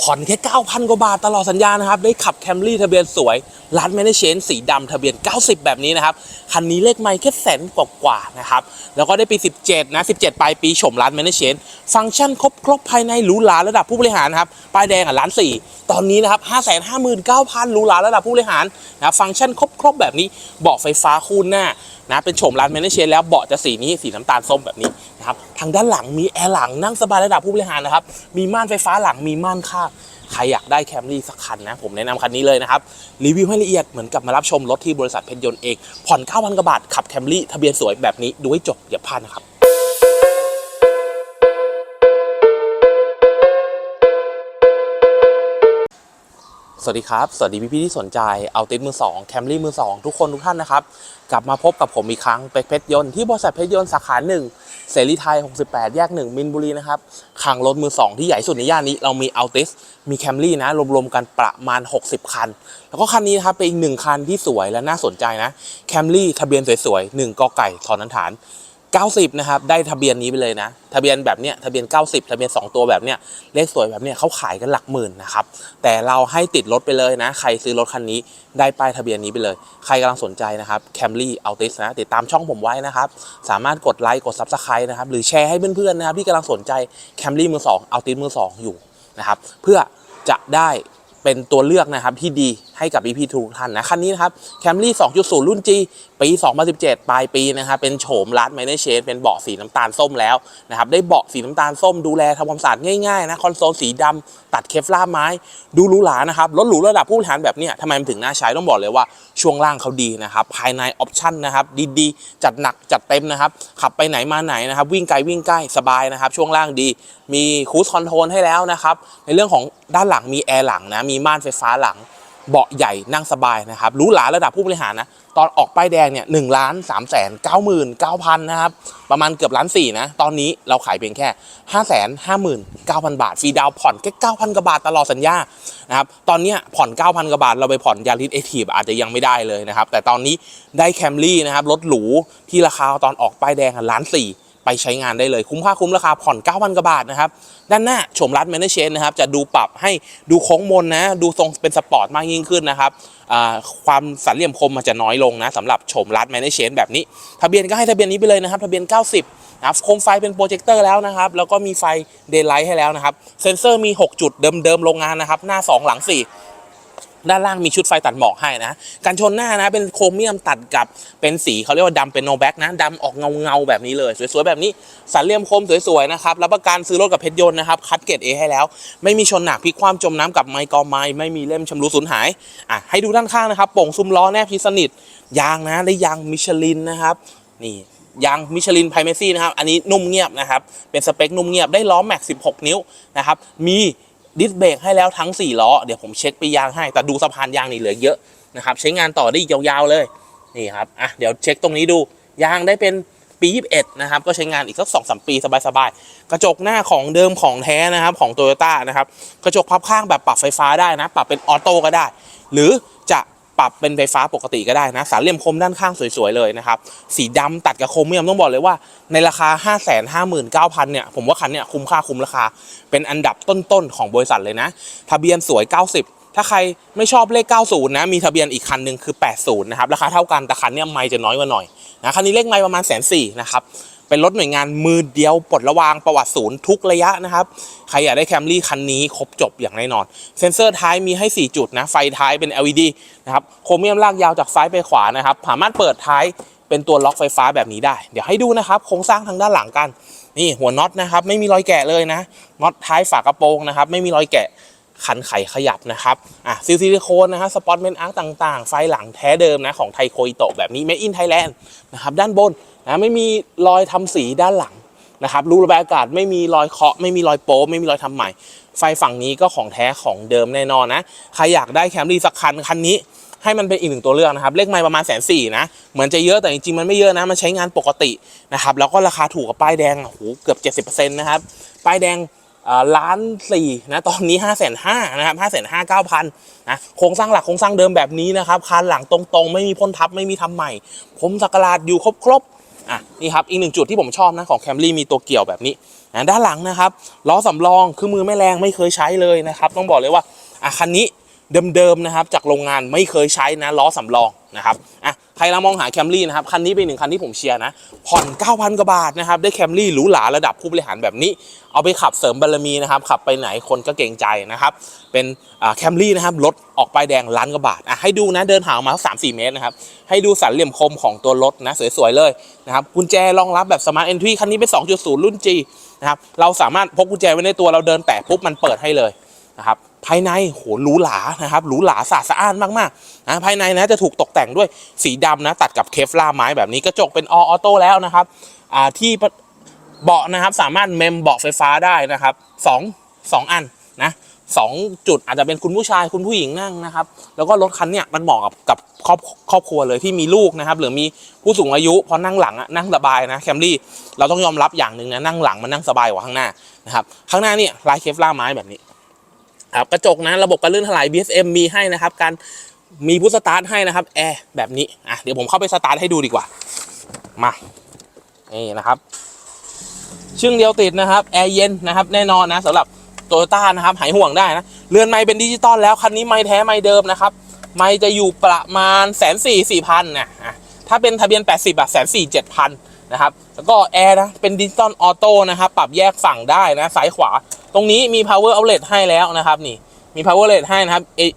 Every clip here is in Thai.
ผ่อนแค่ 9,000 กว่าบาทตลอดสัญญานะครับ ได้ขับแคมรี่ทะเบียนสวย ร้านแมนเชนสีดำทะเบียน 90 แบบนี้นะครับ คันนี้เลขไม่แค่แสนกว่าๆนะครับ แล้วก็ได้ปี 17 นะ 17 ปลายปีชมร้านแมนเชนฟังก์ชันครบครบภายในหรูหราระดับผู้บริหารนะครับ ป้ายแดงอะล้านสี่ตอนนี้นะครับ559,000หรูหราระดับผู้บริหารนะครับฟังก์ชันครบครบแบบนี้เบาะไฟฟ้าคู่หน้านะเป็นโฉมร้านแมนเชนแล้วเบาะจะสีนี้สีน้ำตาลส้มแบบนี้นะครับทางด้านหลังมีแอร์หลังนั่งสบายระดับผู้บริหารนะครับมีม่านไฟฟ้าหลังมีม่านข้าง ใครอยากได้แคมรี่สักคันนะ ผมแนะนำคันนี้เลยนะครับ รีวิวให้ละเอียดเหมือนกับมารับชมรถที่บริษัทเพชรยนต์เองผ่อน9,000กว่าบาทขับแคมรี่ทะเบียนสวยแบบนี้ดูให้จบอย่าพลาดนะครับ สวัสดีครับ สวัสดีพี่ๆที่สนใจเอาติดมือ2แคมรี่มือ 2 ทุกคนทุกท่านนะครับ กลับมาพบกับผมอีกครั้งเป็กเพชรยนต์ที่บริษัทเพชรยนต์สาขาหนึ่งเสรีไทย 68 แยก 1 มินบุรีนะครับคังรถมือ 2 ที่ใหญ่สุดในย่านนี้เรามีอัลติสมีแคมรี่นะ รวมๆกันประมาณ 60 คัน แล้วก็คันนี้นะครับเป็นอีกหนึ่งคันที่สวยและน่าสนใจนะแคมรี่ทะเบียนสวยๆ1กไก่ทอนันฐาน 90 นะครับ ได้ทะเบียนนี้ไปเลยนะ ทะเบียนแบบเนี้ยทะเบียน 90 ทะเบียน 2 ตัวแบบเนี้ยเลขสวยแบบเนี้ยเขาขายกันหลักหมื่นนะครับ แต่เราให้ติดรถไปเลยนะ ใครซื้อรถคันนี้ได้ป้ายทะเบียนนี้ไปเลย ใครกำลังสนใจนะครับ Camry Altis นะติดตามช่องผมไว้นะครับ สามารถกดไลค์กด Subscribe นะครับหรือแชร์ให้เพื่อนๆนะครับที่กำลังสนใจ Camry มือ2 Altis มือ2อยู่นะครับเพื่อจะได้ เป็นตัวเลือกนะครับที่ดีให้กับ EP ทุกท่านนะคันนี้นะครับ Camry 2.0 รุ่น G ปี 2017 ปลายปีนะครับเป็นโฉมลัดไมเนเชนเป็นเบาะสีน้ำตาลส้มแล้วนะครับได้เบาะสีน้ำตาลส้มดูแลทำความสะอาดง่ายๆนะคอนโซลสีดำตัดเคฟล่าไม้ดูหรูหรานะครับรถหรูระดับผู้บริหารแบบนี้ทำไมมันถึงน่าใช้ต้องบอกเลยว่าช่วงล่างเขาดีนะครับภายในออปชั่นนะครับดีๆ จัดหนักจัดเต็มนะครับขับไปไหนมาไหนนะครับวิ่งไกลวิ่งใกล้สบายนะครับช่วงล่างดี มีคูสคอนโทรลให้แล้วนะครับในเรื่องของด้านหลังมีแอร์หลังนะมีม่านไฟฟ้าหลัง เบาะใหญ่นั่งสบายนะครับรู้หลาระดับผู้บริหารนะตอนออกป้ายแดงเนี่ยหนึ่งล้านสามแสนเก้าหมื่นเก้าพันนะครับประมาณเกือบล้านสี่นะตอนนี้เราขายเพียงแค่ห้าแสนห้าหมื่นเก้าพันบาทฟรีดาวผ่อนแค่เก้าพันกว่าบาทตลอดสัญญานะครับตอนนี้ผ่อนเก้าพันกว่าบาทเราไปผ่อนยาริสเอทีอาจจะยังไม่ได้เลยนะครับแต่ตอนนี้ได้แคมรี่นะครับรถหรูที่ราคาตอนออกป้ายแดงล้านสี่ ใช้งานได้เลยคุ้มค่าคุ้มราคาผ่อน 9,000กว่าบาทนะครับ ด้านหน้าโฉมรัดแมนเชนนะครับ จะดูปรับให้ดูโค้งมนนะ ดูทรงเป็นสปอร์ตมากยิ่งขึ้นนะครับความสันเหลี่ยมคมมันจะน้อยลงนะสำหรับโฉมรัดแมนเชนแบบนี้ ทะเบียนก็ให้ทะเบียนนี้ไปเลยนะครับ ทะเบียน 90นะครับโคมไฟเป็นโปรเจคเตอร์แล้วนะครับ แล้วก็มีไฟเดย์ไลท์ให้แล้วนะครับ เซ็นเซอร์มี 6 จุดเดิมๆโรงงานนะครับ หน้า 2 หลัง 4 ด้านล่างมีชุดไฟตัดหมอกให้นะกันชนหน้านะเป็นโครเมียมตัดกับเป็นสีเขาเรียกว่าดำเป็นโนแบ็กนะดำออกเงาเงาๆแบบนี้เลย สวยๆแบบนี้สันเหลี่ยมคมสวยๆนะครับรับประกันซื้อรถกับเพชรยนต์นะครับคัดเกรดเอให้แล้ว ไม่มีชนหนักพลิกคว่ำจมน้ำกับไมค์กอไม้ไม่มีเล่มชำรุดสูญหายอะให้ดูด้านข้างนะครับโป่งซุ้มล้อแนบชิดสนิทยางนะได้ยางมิชลินนะครับนี่ยางมิชลินไพรเมซี่นะครับอันนี้นุ่มเงียบนะครับเป็นสเปคนุ่มเงียบได้ล้อแม็ก 16 นิ้วนะครับมี ดิสเบรกให้แล้วทั้ง 4 ล้อ เดี๋ยวผมเช็คไปยางให้ แต่ดูสะพานยางนี่เหลือเยอะนะครับ ใช้งานต่อได้อีกยาวๆเลย นี่ครับ อะ เดี๋ยวเช็คตรงนี้ดู ยางได้เป็นปี 21 นะครับ ก็ใช้งานอีกสักสองสามปีสบายๆ กระจกหน้าของเดิมของแท้นะครับ ของโตโยต้านะครับ กระจกพับข้างแบบปรับไฟฟ้าได้นะ ปรับเป็นออโต้ก็ได้ หรือ ปรับเป็นไฟฟ้าปกติก็ได้นะ สามเหลี่ยมคมด้านข้างสวยๆเลยนะครับ สีดำตัดกับโครเมียมต้องบอกเลยว่า ในราคา 5 5 9 0 0 0เนี่ย ผมว่าคันเนี่ยคุ้มค่าคุ้มราคา เป็นอันดับต้นๆของบริษัทเลยนะ ทะเบียนสวย 90ถ้าใครไม่ชอบเลข 90 นะ มีทะเบียนอีกคันหนึ่งคือ 80 นะครับ ราคาเท่ากันแต่คันเนี้ยไม่จะน้อยกว่าหน่อยนะคันนี้เลขไม่ประมาณแสนสี่นะครับ เป็นรถหน่วยงานมือเดียวปลดระวางประวัติศูนย์ทุกระยะนะครับ ใครอยากได้แคมรี่คันนี้ครบจบอย่างแน่นอน เซ็นเซอร์ท้ายมีให้ 4 จุดนะ ไฟท้ายเป็น LED นะครับ โครเมียมลากยาวจากซ้ายไปขวานะครับ สามารถเปิดท้ายเป็นตัวล็อกไฟฟ้าแบบนี้ได้ เดี๋ยวให้ดูนะครับ โครงสร้างทางด้านหลังกัน นี่หัวน็อตนะครับ ไม่มีรอยแกะเลยนะ น็อตท้ายฝากระโปรงนะครับ ไม่มีรอยแกะ ขันไขขยับนะครับอะซิลซิลิโคนนะครับสปอตเมนอาร์ต่างๆ ไฟหลังแท้เดิมนะของไทโคอิโตะแบบนี้ Made in Thailand นะครับด้านบนนะไม่มีรอยทำสีด้านหลังนะครับรูระบายอากาศไม่มีรอยเคาะไม่มีรอยโป๊ไม่มีรอยทำใหม่ ไฟฝั่งนี้ก็ของแท้ของเดิมแน่นอนนะใครอยากได้แคมรี่สักคันคันนี้ให้มันเป็นอีกหนึ่งตัวเลือกนะครับ เลขไม่ประมาณแสนสี่นะ เหมือนจะเยอะแต่จริงๆ มันไม่เยอะนะ มันใช้งานปกตินะครับ แล้วก็ราคาถูกกับป้ายแดงโอ้โหเกือบ 70%นะครับ ป้ายแดง ล้านสี่นะตอนนี้5้าแสนห้านะครับห้าแสนห้าเก้าพันนะโครงสร้างหลักโครงสร้างเดิมแบบนี้นะครับคานหลังตรงๆ ไม่มีพ่นทับไม่มีทำใหม่ผมสักราดอยู่ครบๆอะนี่ครับอีกหนึ่งจุดที่ผมชอบนะของแคมรี่มีตัวเกี่ยวแบบนี้นะด้านหลังนะครับล้อสำรองคือมือไม่แรงไม่เคยใช้เลยนะครับต้องบอกเลยว่าอะคันนี้เดิมๆนะครับจากโรงงานไม่เคยใช้นะล้อสำรองนะครับอะ ครเรามองหาแคมรี่นะครับคันนี้เป็นหนึ่งคันที่ผมเชียร์นะผ่อน 9,000 กว่าบาทนะครับได้แคมรี่หรูหราระดับผู้บริหารแบบนี้ เอาไปขับเสริมบารมีนะครับขับไปไหนคนก็เกรงใจนะครับเป็นแคมรี่นะครับรถออกป้ายแดงล้านกว่าบาทอะให้ดูนะเดินหางมาสามสี่เมตรนะครับให้ดูสันเหลี่ยมคมของตัวรถนะสวยๆเลยนะครับกุญแจรองรับแบบสมาร์ทเอนทรีคันนี้เป็น 2.0 รุ่น G นะครับเราสามารถพกกุญแจไว้ในตัวเราเดินแตะปุ๊บมันเปิดให้เลยนะครับ ภายในโหหรูหรานะครับหรูหราสะอาดสะอ้านมากๆนะภายในนะจะถูกตกแต่งด้วยสีดำนะตัดกับเคฟลาไม้แบบนี้กระจกเป็นออโต้แล้วนะครับอ่าที่เบาะนะครับสามารถเมมเบาะไฟฟ้าได้นะครับสองสองอันนะสองจุดอาจจะเป็นคุณผู้ชายคุณผู้หญิงนั่งนะครับ แล้วก็รถคันเนี้ยมันเหมาะกับกับครอบครอบครัวเลยที่มีลูกนะครับ หรือมีผู้สูงอายุพอนั่งหลังอะนั่งสบายนะแคมรี่เราต้องยอมรับอย่างหนึ่งนะนั่งหลังมันนั่งสบายกว่าข้างหน้านะครับข้างหน้าเนี่ยลายเคฟล่าไม้แบบนี้ ครับกระจกนะระบบการลื่นถลาย BSM มีให้นะครับ การมีพุทสตาร์ทให้นะครับแอร์แบบนี้อะเดี๋ยวผมเข้าไปสตาร์ทให้ดูดีกว่า มานี่นะครับชึ่งเดียวติดนะครับแอร์เย็นนะครับแน่นอนนะสำหรับโตโยต้านะครับหายห่วงได้นะเรือนไม้เป็นดิจิตอลแล้วคันนี้ไม้แท้ไม้เดิมนะครับไม่จะอยู่ประมาณแสนสี่สี่พันนะอะถ้าเป็นทะเบียน 80บาทแสนสี่เจ็ดพันนะครับแล้วก็แอร์นะเป็นดิจิตอลออโต้นะครับปรับแยกฝั่งได้นะซ้ายขวา ตรงนี้มี power outlet ให้แล้วนะครับนี่มี power outlet ให้นะครับ A-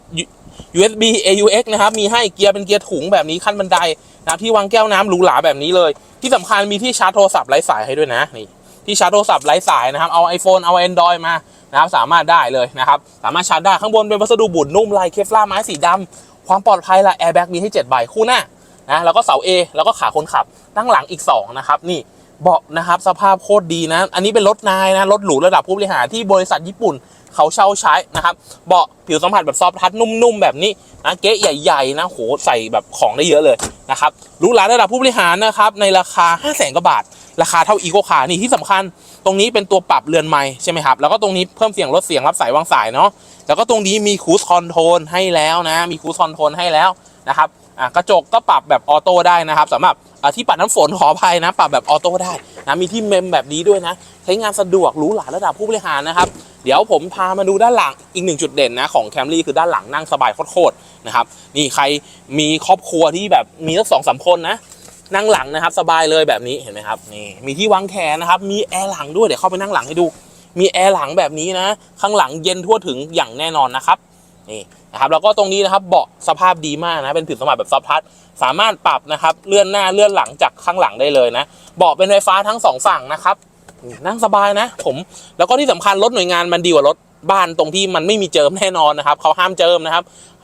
USB AUX นะครับมีให้เกียร์เป็นเกียร์ถุงแบบนี้ขั้นบันไดนะที่วางแก้วน้ำหรูหราแบบนี้เลย ที่สำคัญมีที่ชาร์จโทรศัพท์ไร้สายให้ด้วยนะนี่ที่ชาร์จโทรศัพท์ไร้สายนะครับเอา iPhone เอา Android มานะครับสามารถได้เลยนะครับสามารถชาร์จได้ข้างบนเป็นวัสดุบุ่นนุ่มลายเคฟลาร์ไม้สีดำความปลอดภัยละแอร์แบ็กมีให้7ใบคู่หน้านะแล้วก็เสา A แล้วก็ขาคนขับนั่งหลังอีก2นะครับนี่ เบาะนะครับสภาพโคตรดีนะ อันนี้เป็นรถนายนะรถหรูระดับผู้บริหารที่บริษัทญี่ปุ่นเขาเช่าใช้นะครับเบาะผิวสัมผัสแบบซอฟทัชนุ่มๆแบบนี้นะเก๊ะใหญ่ๆนะโหใส่แบบของได้เยอะเลยนะครับรูหราระดับผู้บริหารนะครับในราคา 5 0 0 0 0 0กว่าบาท ราคาเท่าอีโคคาร์นี่ที่สำคัญ ตรงนี้เป็นตัวปรับเรือนไม้ใช่ไหมครับแล้วก็ตรงนี้เพิ่มเสียงลดเสียงรับสายวางสายเนาะแล้วก็ตรงนี้มีคูสคอนโทรลให้แล้วนะมีคูสคอนโทรลให้แล้ว นะครับอะกระจกก็ปรับแบบออโต้ได้นะครับสำหรับที่ปัดน้ำฝนขออภัยนะ ปรับแบบออโต้ได้นะมีที่เมมแบบนี้ด้วยนะ ใช้งานสะดวกหรูหราระดับผู้บริหารนะครับ เดี๋ยวผมพามาดูด้านหลังอีกหนึ่งจุดเด่นนะของแคมรี่คือด้านหลังนั่งสบายโคตรๆนะครับนี่ใครมีครอบครัวที่แบบมีสักสองสามคนนะนั่งหลังนะครับสบายเลยแบบนี้เห็นไหมครับนี่มีที่วางแขนนะครับมีแอร์หลังด้วยเดี๋ยวเข้าไปนั่งหลังให้ดู มีแอร์หลังแบบนี้นะ ข้างหลังเย็นทั่วถึงอย่างแน่นอนนะครับ นี่นะครับแล้วก็ตรงนี้นะครับเบาะสภาพดีมากนะเป็นผิวสมบัติแบบซอฟท์ทัชสามารถปรับนะครับเลื่อนหน้าเลื่อนหลังจากข้างหลังได้เลยนะเบาะเป็นไฟฟ้าทั้งสองฝั่งนะครับนั่งสบายนะผมแล้วก็ที่สำคัญรถหน่วยงานมันดีกว่ารถบ้านตรงที่มันไม่มีเจิมแน่นอนนะครับเขาห้ามเจิมนะครับ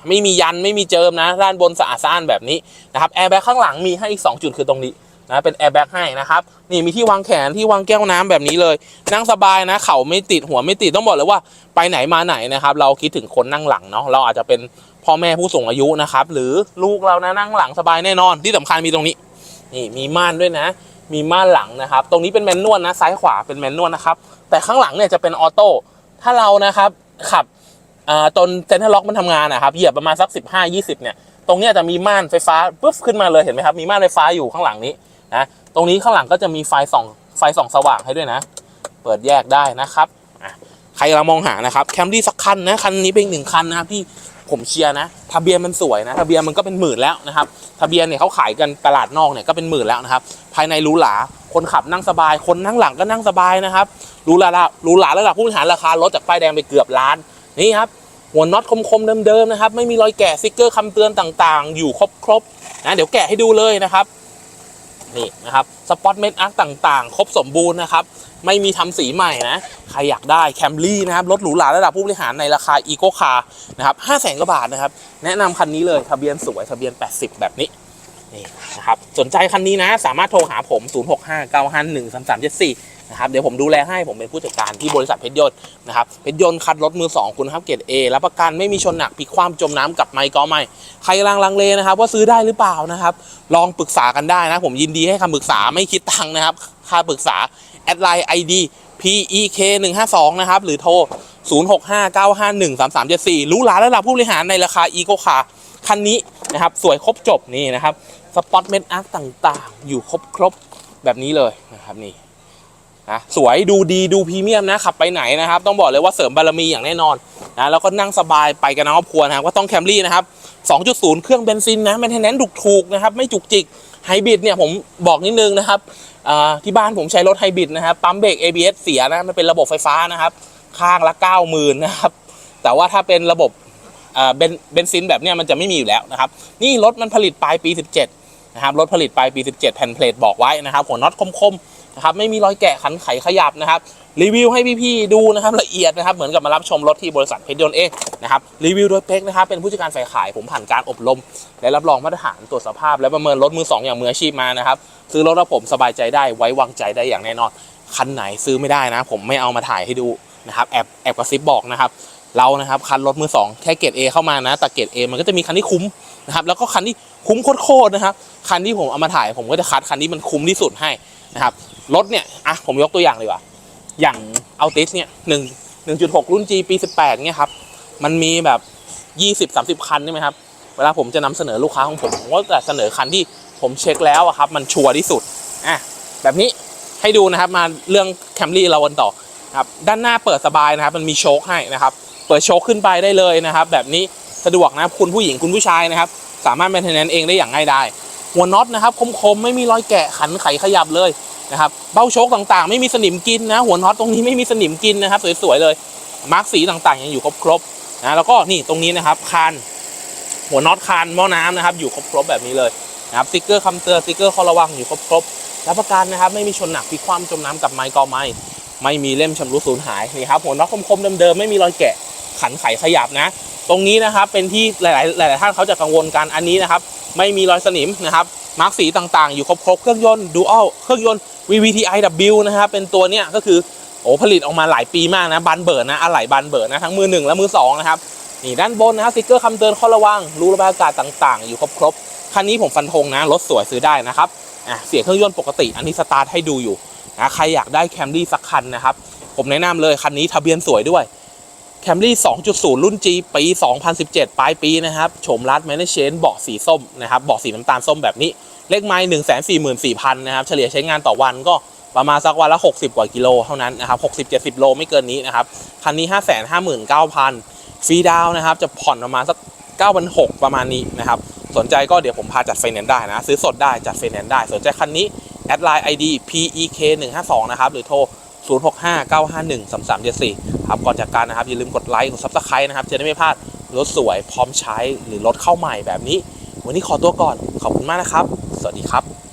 ไม่มียันไม่มีเจิมนะด้านบนสะอาดสะอ้านแบบนี้นะครับแอร์แบ็กข้างหลังมีให้อีก 2 จุดคือตรงนี้ นะเป็นแอร์แบ็กให้นะครับนี่มีที่วางแขนที่วางแก้วน้ำแบบนี้เลย นั่งสบายนะ เข่าไม่ติดหัวไม่ติดต้องบอกเลยว่าไปไหนมาไหนนะครับ เราคิดถึงคนนั่งหลังเนาะเราอาจจะเป็นพ่อแม่ผู้สูงอายุนะครับ หรือลูกเรานะนั่งหลังสบายแน่นอนที่สำคัญมีตรงนี้นี่มีม่านด้วยนะ มีม่านหลังนะครับ ตรงนี้เป็นแมนนวลนะซ้ายขวาเป็นแมนนวลนะครับแต่ข้างหลังเนี่ยจะเป็นออโต้ถ้าเรานะครับขับอ่าตนเซนทรัลล็อกมันทำงานนะครับเหยียบประมาณสัก 15 20 เนี่ย ตรงนี้จะมีม่านไฟฟ้าปุ๊บขึ้นมาเลยเห็นไหมครับ มีม่านไฟฟ้าอยู่ข้างหลังนี้ นะตรงนี้ข้างหลังก็จะมีไฟส่องไฟส่องสว่างให้ด้วยนะ เปิดแยกได้นะครับใครกำลังมองหานะครับแคมรี่สักคันนะคันนี้เป็นหนึ่งคันนะครับที่ผมเชียร์นะทะเบียนมันสวยนะทะเบียนมันก็เป็นหมื่นแล้วนะครับทะเบียนเนี่ยเขาขายกันตลาดนอกเนี่ยก็เป็นหมื่นแล้วนะครับภายในหรูหราคนขับนั่งสบาย คนนั่งหลังก็นั่งสบายนะครับหรูหราหรูหราระดับผู้บริหารราคารถจากป้ายแดงไปเกือบล้านนี่ครับหัวน็อตคมๆเดิมๆนะครับไม่มีรอยแกะสติกเกอร์คำเตือนต่างๆ อยู่ครบๆนะเดี๋ยวแกะให้ดูเลยนะครับ นี่นะครับสปอตเมนอาร์ต่างๆ ครบสมบูรณ์นะครับ ไม่มีทำสีใหม่นะ ใครอยากได้แคมรี่นะครับ รถหรูหราระดับผู้บริหารในราคาอีโกคาร์นะครับห้าแสนกว่าบาทนะครับ แนะนำคันนี้เลยทะเบียนสวยทะเบียน 80 แบบนี้นี่นะครับสนใจคันนี้นะ สามารถโทรหาผม 0659513374 นะครับเดี๋ยวผมดูแลให้ผมเป็นผู้จัดการที่บริษัทเพชรยนต์นะครับเพชรยนต์คัดรถมือ 2 คุณภาพเกรด A รับประกันไม่มีชนหนักพลิกคว่ำจมน้ำกับไมค์ก็ไม่ใครลังลังเลนะครับ ว่าซื้อได้หรือเปล่านะครับ ลองปรึกษากันได้นะผมยินดีให้คำปรึกษาไม่คิดตังค์นะครับค่าปรึกษาแอดไลน์ ID PEK 1 5 2นะครับหรือโทร 0659513374 รู้หลาระดับผู้บริหารในราคาอีโ c คาร์คันนี้นะครับสวยครบจบนี่นะครับสปอตเมนอาร์ต่างๆ อยู่ครบครบๆแบบนี้เลยนะครับนี่ นะสวยดูดีดูพรีเมียมนะขับไปไหนนะครับ ต้องบอกเลยว่าเสริมบารมีอย่างแน่นอนนะแล้วก็นั่งสบายไปกันทั้งครอบครัวนะก็ต้องแคมรี่นะครับ 2.0 เครื่องเบนซินนะแมนเทนแนนถูกๆนะครับ ไม่จุกจิกไฮบริดเนี่ยผมบอกนิดนึงนะครับที่บ้านผมใช้รถไฮบริดนะครับปั๊มเบรก ABS เสียนะมันเป็นระบบไฟฟ้านะครับ ข้างละ 90,000นะครับแต่ว่าถ้าเป็นระบบเบนซินแบบเนี้ยมันจะไม่มีอยู่แล้วนะครับ นี่รถมันผลิตปลายปี 17นะครับรถผลิตปลายปี 17 แผ่นเพลทบอกไว้นะครับหัวน็อตคมๆ ครับไม่มีรอยแกะขันไขขยับนะครับรีวิวให้พี่ๆดูนะครับละเอียดนะครับเหมือนกับมารับชมรถที่บริษัทเพชรยนต์เองนะครับรีวิวโดยเป๊กนะครับเป็นผู้จัดการฝ่ายขายผมผ่านการอบรม และรับรองมาตรฐานตรวจสภาพ และประเมินรถมือสองอย่างมืออาชีพมานะครับซื้อรถแล้วผมสบายใจได้ไว้วางใจได้อย่างแน่นอนคันไหนซื้อไม่ได้นะ ผมไม่เอามาถ่ายให้ดูนะครับแอบแอบกระซิบบอกนะครับเรานะครับคันรถมือสองแค่เกรด A เข้ามานะแต่เกรด A มันก็จะมีคันที่คุ้มนะครับแล้วก็คันที่คุ้มโคตรๆนะครับคันที่ผมเอามาถ่ายผมก็จะคัดคันที่มันคุ้มที่สุดให้ นะครับรถเนี่ยอะผมยกตัวอย่างเลยว่าอย่างเอาติสเนี่ยหนึ่งหนึ่งจุดหกรุ่น G ปีสิบแปดเนี่ยครับมันมีแบบยี่สิบสามสิบคันใช่ไหมครับเวลาผมจะนำเสนอลูกค้าของผมผมก็จะเสนอคันที่ผมเช็คแล้วอะครับมันชัวร์ที่สุดอะแบบนี้ให้ดูนะครับมาเรื่องแคมรี่เรากันต่อครับด้านหน้าเปิดสบายนะครับมันมีโชคให้นะครับเปิดโชคขึ้นไปได้เลยนะครับ แบบนี้สะดวกนะค,คุณผู้หญิงคุณผู้ชายนะครับ สามารถแมนเทนแนนเองได้อย่างง่ายดาย หัวน็อตนะครับคมๆไม่มีรอยแกะขันไขขยับเลยนะครับเบ้าโชคต่างๆ ไม่มีสนิมกินนะหัวน็อตตรงนี้ไม่มีสนิมกินนะครับสวยๆเลยมาร์กสีต่างๆยังอยู่ครบๆนะแล้วก็นี่ตรงนี้นะครับคานหัวน็อตคานหม้อน้ำนะครับอยู่ครบๆแบบนี้เลยนะครับสติกเกอร์คำเตือนสติกเกอร์ข้อระวังอยู่ครบๆรับประกันนะครับไม่มีชนหนักพลิกคว่ำจมน้ำกับไม้กอไม้ไม่มีเล่มชำรุดสูญหายนี่ครับหัวน็อตคมๆเดิมๆไม่มีรอยแกะขันไขขยับนะ ตรงนี้นะครับเป็นที่หลายๆหลายๆท่านเขาจะกังวลกันอันนี้นะครับ ไม่มีรอยสนิมนะครับมาร์กสีต่างๆ อยู่ครบๆเครื่องยนต์ดูอัลเครื่องยนต์ VVTiW นะครับเป็นตัวเนี้ยก็คือโอ้ผลิตออกมาหลายปีมากนะบันเบิร์นะอะไหล่บันเบิร์นะทั้งมือหนึ่งและมือสองนะครับนี่ด้านบนนะครับสติกเกอร์คำเตือนข้อระวังรูระบายอากาศต่างๆ อยู่ครบๆคันนี้ผมฟันธงนะรถสวยซื้อได้นะครับอะเสียงเครื่องยนต์ปกติ อันนี้สตาร์ทให้ดูอยู่นะใครอยากได้แคมรี่สักคันนะครับผมแนะนำเลยคันนี้ทะเบียนสวยด้วย แคมรี่ 2.0 รุ่น G ปี 2017 ปลายปีนะครับโฉมรัดแมนเชนเบาะสีส้มนะครับเบาะสีน้ำตาลส้มแบบนี้ เลขไม้ 144,000 นะครับ เฉลี่ยใช้งานต่อวันก็ประมาณสักวันละ 60 กว่ากิโลเท่านั้นนะครับ60-70 โลไม่เกินนี้นะครับ คันนี้ 559,000 ฟรีดาวน์นะครับ จะผ่อนประมาณสัก 9,600 ประมาณนี้นะครับ สนใจก็เดี๋ยวผมพาจัดไฟแนนซ์ได้นะ ซื้อสดได้จัดไฟแนนซ์ได้ สนใจคันนี้แอดไลน์ ID PEK 152นะครับหรือโทร 0659513374ครับก่อนจากการนะครับอย่าลืมกดไลค์กด Subscribe นะครับจะได้ไม่พลาดรถสวยพร้อมใช้หรือรถเข้าใหม่แบบนี้ วันนี้ขอตัวก่อนขอบคุณมากนะครับ สวัสดีครับ